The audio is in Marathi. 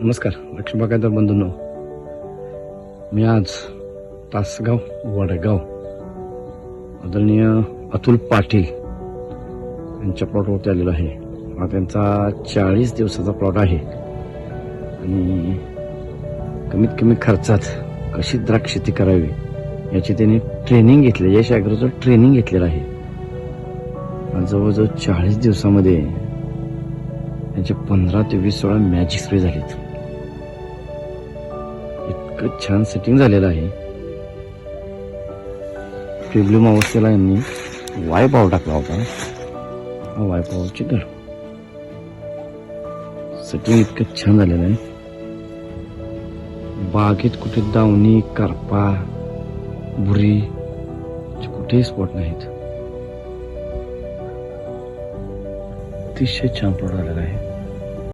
नमस्कार लक्ष्मीबागायदार बंधूंनो. मी आज तासगाव वडगाव आदरणीय अतुल पाटील यांच्या प्लॉटवरती आलेलो आहे. हा त्यांचा चाळीस दिवसाचा प्लॉट आहे. आणि कमीत कमी खर्चात कशी द्राक्ष शेती करावी याची त्यांनी ट्रेनिंग घेतली यश ॲग्रोचं ट्रेनिंग घेतलेलं आहे. आणि जवळजवळ चाळीस दिवसामध्ये त्यांचे पंधरा ते वीस सोळा मॅजिक स्प्रे झालेत. इतकं छान सेटिंग झालेलं आहे. फिब्लिम अवस्थेला यांनी वाय पाव टाकला होता. हा वाय पावची घर सेटिंग इतकं छान झालेलं आहे. बागेत कुठे दावणी करपा बुरी कुठेही स्पॉट नाहीत. अतिशय छान प्लॉट आलेला आहे.